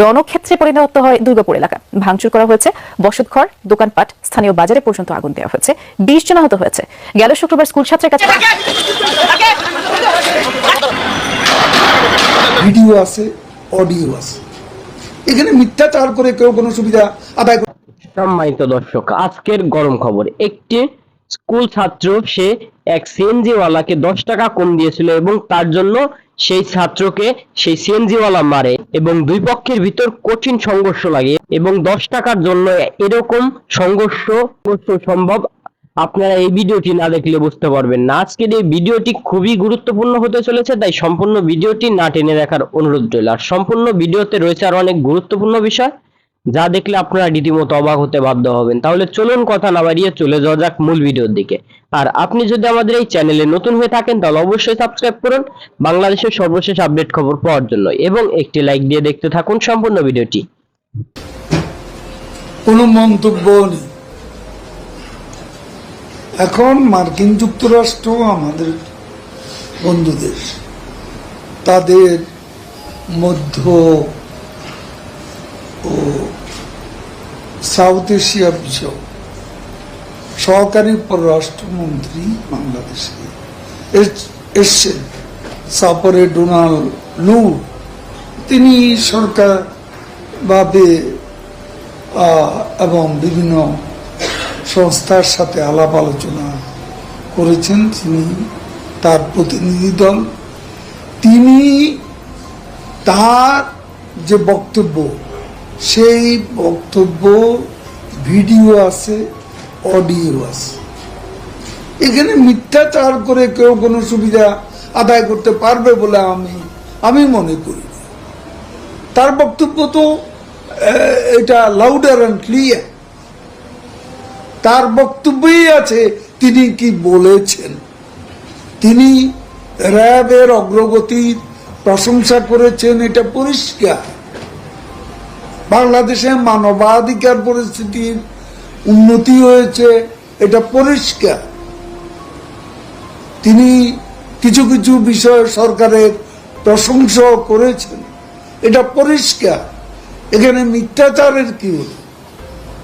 রণক্ষেত্রে পরিণত হয় দুর্গাপুর এলাকা। ভাঙচুর করা হয়েছে বসতঘর দোকানপাট স্থানীয় বাজারে পর্যন্ত আগুন দেওয়া হয়েছে। বিশ জন আহত হয়েছে। গেল শুক্রবার স্কুল ছাত্রের কাছে ভিডিও আছে অডিও আছে। এখানে মিথ্যাচার করে কেউ কোনো সুবিধা আদায় সম্মানিত দর্শক আজকের গরম খবর। একটি স্কুল ছাত্র সে এক সিএনজি ওয়ালাকে দশ টাকা কম দিয়েছিল এবং তার জন্য সেই ছাত্রকে সেই সিএনজিওয়ালা মারে এবং দুই পক্ষের ভিতর কঠিন সংঘর্ষ লাগে এবং দশ টাকার জন্য এরকম সংঘর্ষ সম্ভব আপনারা এই ভিডিওটি না দেখলে বুঝতে পারবেন না। আজকের এই ভিডিওটি খুবই গুরুত্বপূর্ণ হতে চলেছে, তাই সম্পূর্ণ ভিডিওটি না টেনে দেখার অনুরোধ রইল। আর সম্পূর্ণ ভিডিওতে রয়েছে আর অনেক গুরুত্বপূর্ণ বিষয়। যা দেখলে আপনারা রীতিমতো অবাক হতে বাধ্য হবেন। তাহলে চলুন কথা না বাড়িয়ে চলে যাওয়া যাক মূল ভিডিওর দিকে। আর আপনি যদি আমাদের এই চ্যানেলে নতুন হয়ে থাকেন, তাহলে অবশ্যই সাবস্ক্রাইব করুন। বাংলাদেশের সর্বশেষ আপডেট খবর পাওয়ার জন্য এবং একটি লাইক দিয়ে দেখতে থাকুন সম্পূর্ণ ভিডিওটি। কোনো মন্তব্য নেই। এখন মার্কিন যুক্তরাষ্ট্র, আমাদের বন্ধু দেশ তাদের মধ্য ও সাউথ এশিয়া বিষয় সহকারী পররাষ্ট্রমন্ত্রী বাংলাদেশে। এস- এসছেন সফরে ডোনাল্ড লু তিনি সরকার ভাবে এবং বিভিন্ন সংস্থার সাথে আলাপ আলোচনা করেছেন। তিনি তার প্রতিনিধি দল। তিনি তার যে বক্তব্য সেই বক্তব্য, ভিডিও আছে, অডিও আছে। এখানে মিথ্যাচার করে কেউ কোনো সুবিধা আদায় করতে পারবে বলে আমি আমি মনে করি তার বক্তব্য তো এটা লাউডার অ্যান্ড ক্লিয়ার তার বক্তব্যই আছে, তিনি কি বলেছেন? তিনি র্যাবের অগ্রগতির প্রশংসা করেছেন, এটা পরিষ্কার। বাংলাদেশে মানবাধিকার পরিস্থিতির উন্নতি হয়েছে, এটা পরিষ্কার। তিনি কিছু কিছু বিষয় সরকারের প্রশংসা করেছেন। এটা পরিষ্কার। এখানে মিথ্যাচারের কি হলো?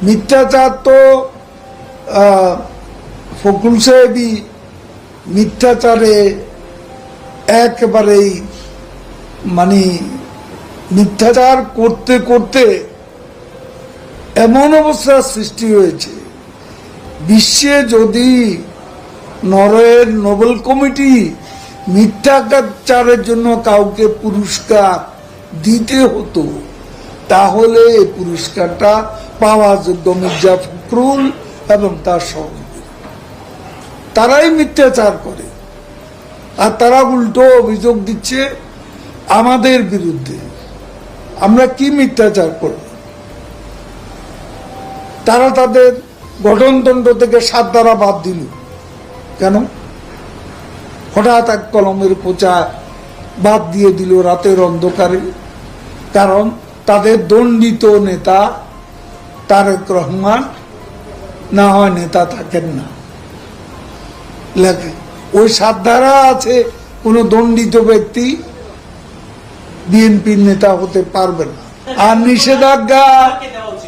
মিথ্যাচার তো ফকুল সাহেবই মিথ্যাচারে একেবারেই মানে মিথ্যাচার করতে করতে এমন অবস্থার সৃষ্টি হয়েছে। বিশ্বে যদি নরওয়ের নোবেল কমিটি মিথ্যাচারের জন্য কাউকে পুরস্কার দিতে হতো, তাহলে এই পুরস্কারটা পাওয়া যোগ্য মির্জা ফখরুল এবং তার সহযোগী। তারাই মিথ্যাচার করে। আর তারা উল্টো অভিযোগ দিচ্ছে আমাদের বিরুদ্ধে। আমরা কি মিথ্যাচার করব? তারা তাদের গঠনতন্ত্র থেকে সাত দ্বারা বাদ দিল। কেন? হঠাৎ এক কলমের পোচা বাদ দিয়ে দিল রাতের অন্ধকারে। কারণ তাদের দণ্ডিত নেতা তারেক রহমান, না হয় নেতা থাকেন না। লেখে, ওই সাত ধারা আছে কোনো দণ্ডিত ব্যক্তি বিএনপির নেতা হতে পারবে না। আর নিষেধাজ্ঞা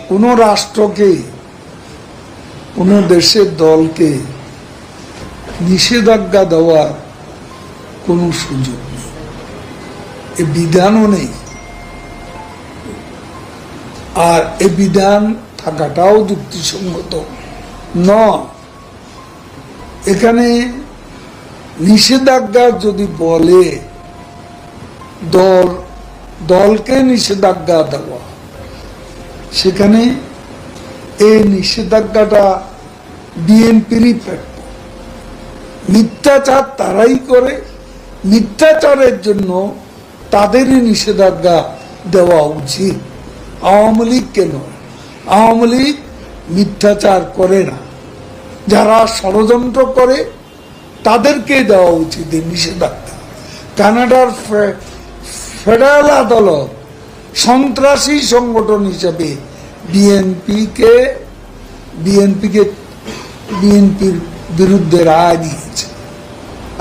কোন রাষ্ট্রকে, কোন দেশের দলকে নিষেধাজ্ঞা দেওয়ার কোনো সুযোগ নেই। এ বিধানও নেই। আর এ বিধান থাকাটাও যুক্তিসঙ্গত ন এখানে নিষেধাজ্ঞা যদি বলে দল দলকে নিষেধাজ্ঞা দেওয়া। সেখানে এই নিষেধাজ্ঞাটা বিএনপিরই প্রাপ্য। মিথ্যাচার তারাই করে, মিথ্যাচারের জন্য তাদেরই নিষেধাজ্ঞা দেওয়া উচিত। আওয়ামী লীগকে নয় আওয়ামী লীগ মিথ্যাচার করে না। যারা ষড়যন্ত্র করে তাদেরকে দেওয়া উচিত নিষেধাজ্ঞা। কানাডার ফেডারেল আদালত সন্ত্রাসী সংগঠন হিসাবে বিএনপিকে বিএনপিকে, বিএনপির বিরুদ্ধে রায় দিয়েছে।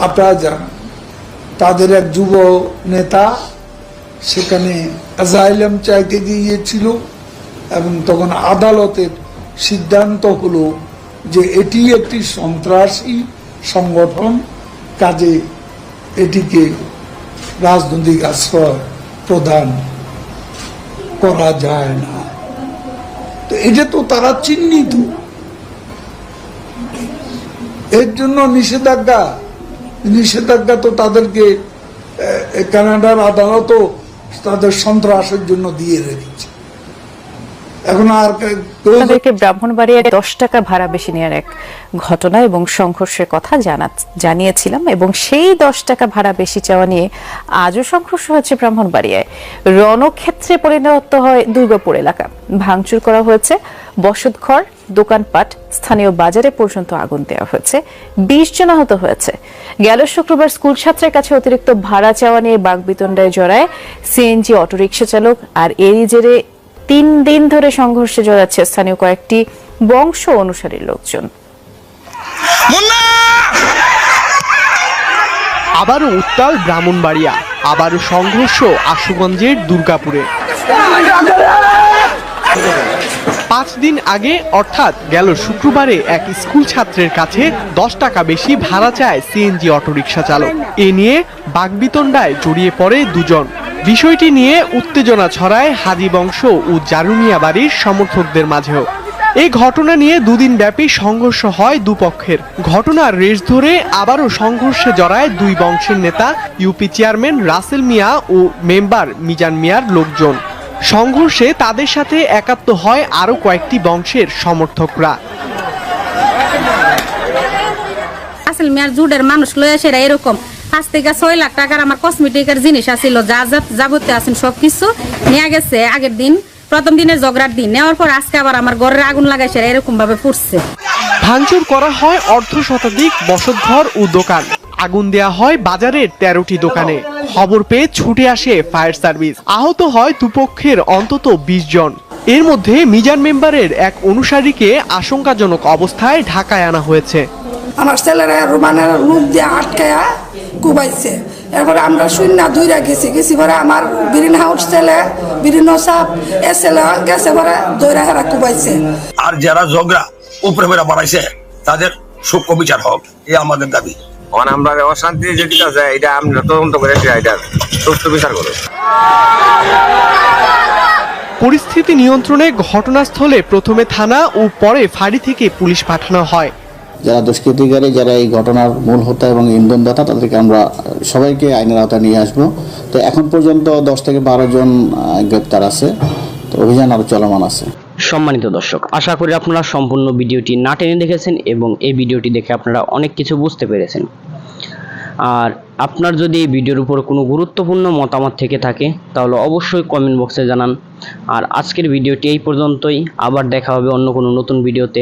আপনারা জানেন, তাদের এক যুব নেতা সেখানে অ্যাজাইলাম চাইতে গিয়েছিল এবং তখন আদালতের সিদ্ধান্ত হলো যে এটি একটি সন্ত্রাসী সংগঠন, কাজে এটিকে রাজনৈতিক আশ্রয় প্রদান করা যায় না। তো এটা তো তারা চিহ্নিত। এর জন্য নিষেধাজ্ঞা নিষেধাজ্ঞা তো তাদেরকে কানাডার আদালতও তাদের সন্ত্রাসের জন্য দিয়ে রেখেছে। এখন আর তাদেরকে ব্রাহ্মণবাড়িয়ায় দশ টাকা ভাড়া বেশি নেওয়ার এক ঘটনা এবং সংঘর্ষের কথা জানা জানিয়েছিলাম এবং সেই দশ টাকা ভাড়া বেশি চাওয়া নিয়ে আজও সংঘর্ষ হচ্ছে ব্রাহ্মণবাড়িয়ায় রণক্ষেত্রে পরিণত হয় দুর্গাপুর এলাকা। ভাঙচুর করা হয়েছে, বসতঘর, দোকানপাট, স্থানীয় বাজারে পর্যন্ত আগুন দেওয়া হয়েছে, বিশ জন আহত হয়েছে। গেল শুক্রবার স্কুল ছাত্রের কাছে অতিরিক্ত ভাড়া চাওয়া নিয়ে বাগবিতণ্ডায় জড়ায় সিএনজি অটোরিকশা চালক আর এরই জেরে তিন দিন ধরে সংঘর্ষে জড়াচ্ছে স্থানীয় কয়েকটি বংশ অনুসারীর লোকজন। আবারও উত্তাল ব্রাহ্মণবাড়িয়া আবারও সংঘর্ষ আশুগঞ্জের দুর্গাপুরে। পাঁচ দিন আগে অর্থাৎ গেল শুক্রবারে এক স্কুল ছাত্রের কাছে দশ টাকা বেশি ভাড়া চায় সিএনজি অটোরিকশা চালক। এ নিয়ে বাগবিতণ্ডায় জড়িয়ে পড়ে দুজন। বিষয়টি নিয়ে উত্তেজনা ছড়ায় হাজি বংশ ও জারুমিয়া বাড়ির সমর্থকদের মাঝেও। এই ঘটনা নিয়ে দুদিন ব্যাপী সংঘর্ষ হয় দুপক্ষের। ঘটনার রেশ ধরে আবারও সংঘর্ষে জড়ায় দুই বংশের নেতা, ইউপি চেয়ারম্যান রাসেল মিয়া ও মেম্বার মিজান মিয়ার লোকজন। সংঘর্ষে তাদের সাথে একাত্ম হয় আরও কয়েকটি বংশের সমর্থকরা। আসল মেয়ার জুডের মানুষ লয়ে সেরা এরকম। পাঁচ থেকে ছয় লাখ টাকার আমার কসমেটিকের জিনিস আছিল যা যা যাবতীয় আছেন সব কিছু নিয়ে গেছে আগের দিন প্রথম দিনের ঝগড়ার দিন। নেওয়ার পর আজকে আবার আমার ঘরের আগুন লাগাই সেরা এরকম ভাবে ফুটছে। ভাঙচুর করা হয় অর্ধ শতাধিক বসতঘর ও দোকান। আগুন দেয়া হয় বাজারের তেরোটি দোকানে। খবর পেয়ে ছুটে আসে ফায়ার সার্ভিস। আহত হয় দুপক্ষের অন্তত বিশ জন। এর মধ্যে মিজান মেম্বারের এক অনুসারীকে আশঙ্কাজনক অবস্থায় ঢাকায় আনা হয়েছে। আমার ছেলেরা রোমানের লুক দিয়ে আটকায়া কুবাইছে। এরপরে আমরা শূন্য দুইরা গেছি। গেছি পরে আমার বিরিন হাউস ছেলে বিরিন সাপ এ ছেলে গেছে পরে দৈরা হেরা কুবাইছে। আর যারা ঝগড়া উপরে বেড়া বাড়াইছে তাদের সূক্ষ্ম বিচার হোক এ আমাদের দাবি। মানে আমরা অশান্তি যেটি আছে এটা আমরা তদন্ত করে এটা সুস্থ বিচার করো। পরিস্থিতি নিয়ন্ত্রণে ঘটনাস্থলে প্রথমে থানা ও পরে ফাঁড়ি থেকে পুলিশ পাঠানো হয়। যারা দুষ্কৃতিকারী, যারা এই ঘটনার মূল হোতা এবং ইন্ধনদাতা তাদেরকে আমরা সবাইকে আইনের আওতায় নিয়ে আসব। তো এখন পর্যন্ত দশ থেকে বারো জন গ্রেপ্তার আছে। তো অভিযান আরও চলমান আছে। সম্মানিত দর্শক, আশা করি আপনারা সম্পূর্ণ ভিডিওটি না টেনে দেখেছেন এবং এই ভিডিওটি দেখে আপনারা অনেক কিছু বুঝতে পেরেছেন। আর আপনার যদি এই ভিডিওর উপর কোনো গুরুত্বপূর্ণ মতামত থেকে থাকে, তাহলে অবশ্যই কমেন্ট বক্সে জানান। আর আজকের ভিডিওটি এই পর্যন্তই। আবার দেখা হবে অন্য কোনো নতুন ভিডিওতে।